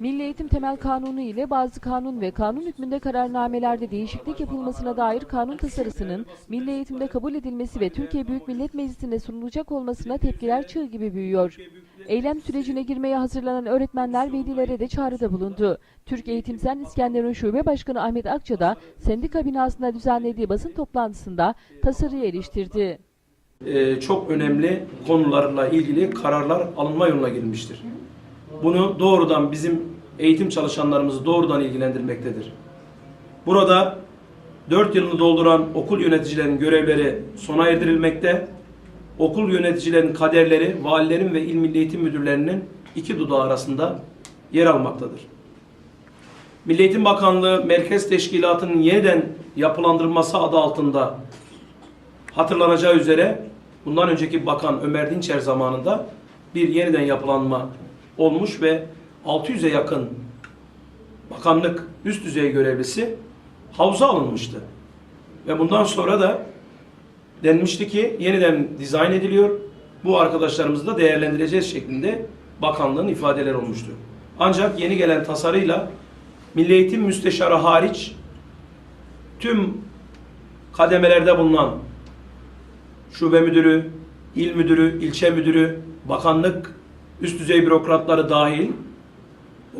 Milli Eğitim Temel Kanunu ile bazı kanun ve kanun hükmünde kararnamelerde değişiklik yapılmasına dair kanun tasarısının Milli Eğitim'de kabul edilmesi ve Türkiye Büyük Millet Meclisi'nde sunulacak olmasına tepkiler çığ gibi büyüyor. Eylem sürecine girmeye hazırlanan öğretmenler velilere de çağrıda bulundu. Türk Eğitim Sen İskenderun Şube Başkanı Ahmet Akça da sendika binasında düzenlediği basın toplantısında tasarıyı eleştirdi. e, çok önemli konularla ilgili kararlar alınma yoluna girilmiştir. Bunu doğrudan bizim eğitim çalışanlarımızı doğrudan ilgilendirmektedir. Burada 4 yılını dolduran okul yöneticilerinin görevleri sona erdirilmekte. Okul yöneticilerinin kaderleri valilerin ve il milli eğitim müdürlerinin iki dudağı arasında yer almaktadır. Milli Eğitim Bakanlığı Merkez Teşkilatı'nın yeniden yapılandırılması adı altında hatırlanacağı üzere bundan önceki bakan Ömer Dinçer zamanında bir yeniden yapılanma olmuş ve 600'e yakın bakanlık üst düzey görevlisi havuza alınmıştı. Ve bundan sonra da denmişti ki yeniden dizayn ediliyor. Bu arkadaşlarımızı da değerlendireceğiz şeklinde bakanlığın ifadeleri olmuştu. Ancak yeni gelen tasarıyla Milli Eğitim Müsteşarı hariç tüm kademelerde bulunan şube müdürü, il müdürü, ilçe müdürü, bakanlık, üst düzey bürokratları dahil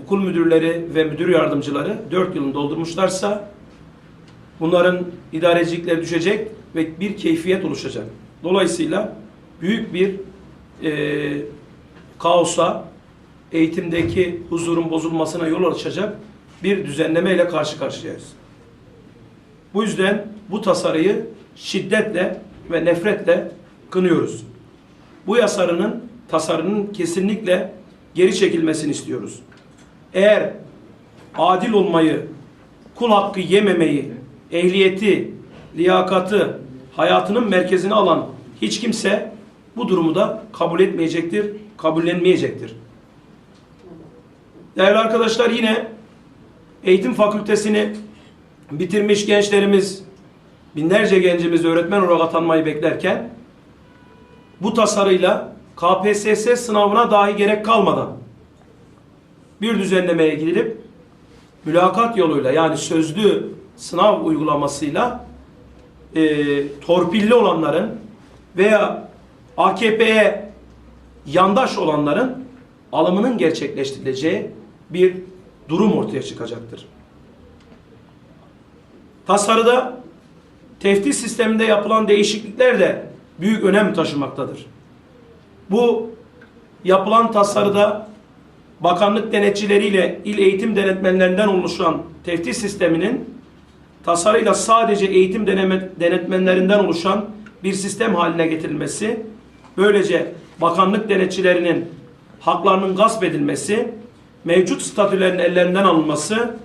okul müdürleri ve müdür yardımcıları 4 yılını doldurmuşlarsa bunların idarecilikleri düşecek ve bir keyfiyet oluşacak. Dolayısıyla büyük bir e, kaosa, eğitimdeki huzurun bozulmasına yol açacak bir düzenleme ile karşı karşıyayız. Bu yüzden bu tasarıyı şiddetle ve nefretle kınıyoruz. Bu yasarının tasarının kesinlikle geri çekilmesini istiyoruz. Eğer adil olmayı, kul hakkı yememeyi, ehliyeti, liyakatı, hayatının merkezine alan hiç kimse bu durumu da kabul etmeyecektir, kabullenmeyecektir. Değerli arkadaşlar yine eğitim fakültesini bitirmiş gençlerimiz, binlerce gencimiz öğretmen olarak atanmayı beklerken bu tasarıyla KPSS sınavına dahi gerek kalmadan bir düzenlemeye gidilip mülakat yoluyla yani sözlü sınav uygulamasıyla e, torpilli olanların veya AKP'ye yandaş olanların alımının gerçekleştirileceği bir durum ortaya çıkacaktır. Tasarıda teftiş sisteminde yapılan değişiklikler de büyük önem taşımaktadır. Bu yapılan tasarıda bakanlık denetçileriyle il eğitim denetmenlerinden oluşan teftiş sisteminin tasarıyla sadece eğitim denetmenlerinden oluşan bir sistem haline getirilmesi, böylece bakanlık denetçilerinin haklarının gasp edilmesi, mevcut statülerin ellerinden alınması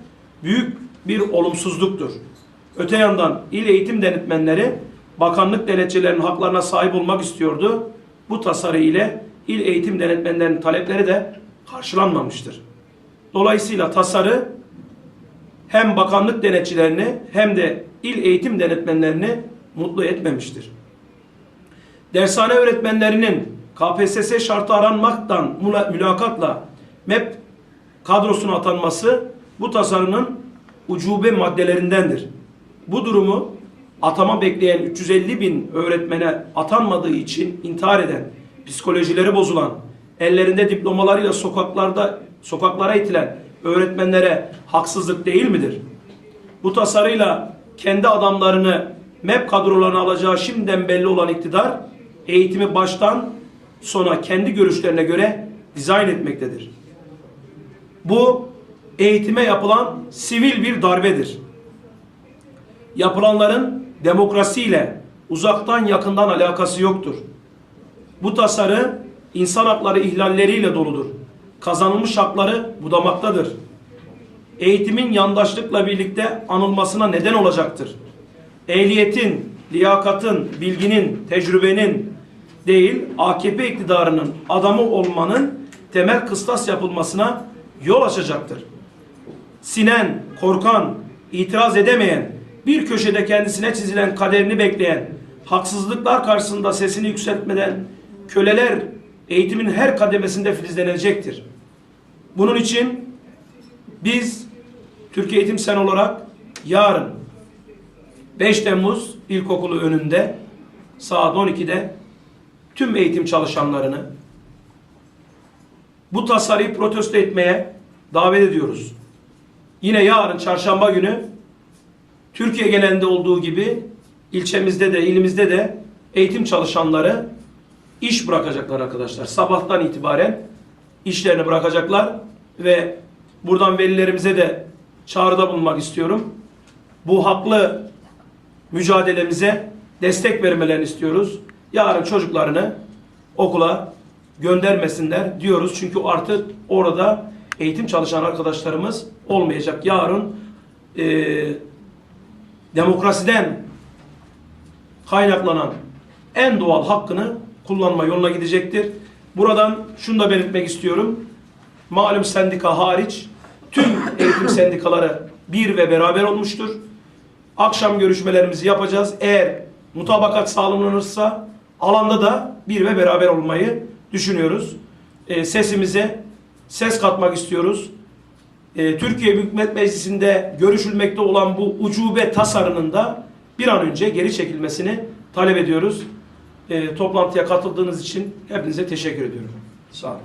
büyük bir olumsuzluktur. Öte yandan il eğitim denetmenleri bakanlık denetçilerinin haklarına sahip olmak istiyordu. Bu tasarı ile il eğitim denetmenlerinin talepleri de karşılanmamıştır. Dolayısıyla tasarı hem bakanlık denetçilerini hem de il eğitim denetmenlerini mutlu etmemiştir. Dershane öğretmenlerinin KPSS şartı aranmaktan mülakatla MEP kadrosuna atanması bu tasarının ucube maddelerindendir. Bu durumu atama bekleyen 350 bin öğretmene atanmadığı için intihar eden, psikolojileri bozulan, ellerinde diplomalarıyla sokaklarda sokaklara itilen öğretmenlere haksızlık değil midir? Bu tasarıyla kendi adamlarını MEP kadrolarına alacağı şimdiden belli olan iktidar eğitimi baştan sona kendi görüşlerine göre dizayn etmektedir. Bu eğitime yapılan sivil bir darbedir. Yapılanların demokrasiyle uzaktan yakından alakası yoktur. Bu tasarı insan hakları ihlalleriyle doludur. Kazanılmış hakları budamaktadır. Eğitimin yandaşlıkla birlikte anılmasına neden olacaktır. Ehliyetin, liyakatın, bilginin, tecrübenin değil AKP iktidarının adamı olmanın temel kıstas yapılmasına yol açacaktır. Sinen, korkan, itiraz edemeyen, bir köşede kendisine çizilen kaderini bekleyen, haksızlıklar karşısında sesini yükseltmeden köleler eğitimin her kademesinde filizlenecektir. Bunun için Biz Türkiye Eğitim Sen olarak yarın 5 Temmuz İlkokulu önünde saat 12'de tüm eğitim çalışanlarını bu tasarıyı protesto etmeye davet ediyoruz. Yine yarın çarşamba günü Türkiye genelinde olduğu gibi ilçemizde de ilimizde de eğitim çalışanları iş bırakacaklar arkadaşlar. Sabahtan itibaren işlerini bırakacaklar ve buradan velilerimize de çağrıda bulunmak istiyorum. Bu haklı mücadelemize destek vermelerini istiyoruz. Yarın çocuklarını okula göndermesinler diyoruz. Çünkü artık orada eğitim çalışan arkadaşlarımız olmayacak. Yarın eee demokrasiden kaynaklanan en doğal hakkını kullanma yoluna gidecektir. Buradan şunu da belirtmek istiyorum. Malum sendika hariç tüm eğitim sendikaları bir ve beraber olmuştur. Akşam görüşmelerimizi yapacağız. Eğer mutabakat sağlanırsa alanda da bir ve beraber olmayı düşünüyoruz. Ee, sesimize ses katmak istiyoruz. Ee, Türkiye Büyük Millet Meclisi'nde görüşülmekte olan bu ucube tasarının da bir an önce geri çekilmesini talep ediyoruz. Ee, toplantıya katıldığınız için hepinize teşekkür ediyorum. Sağ olun.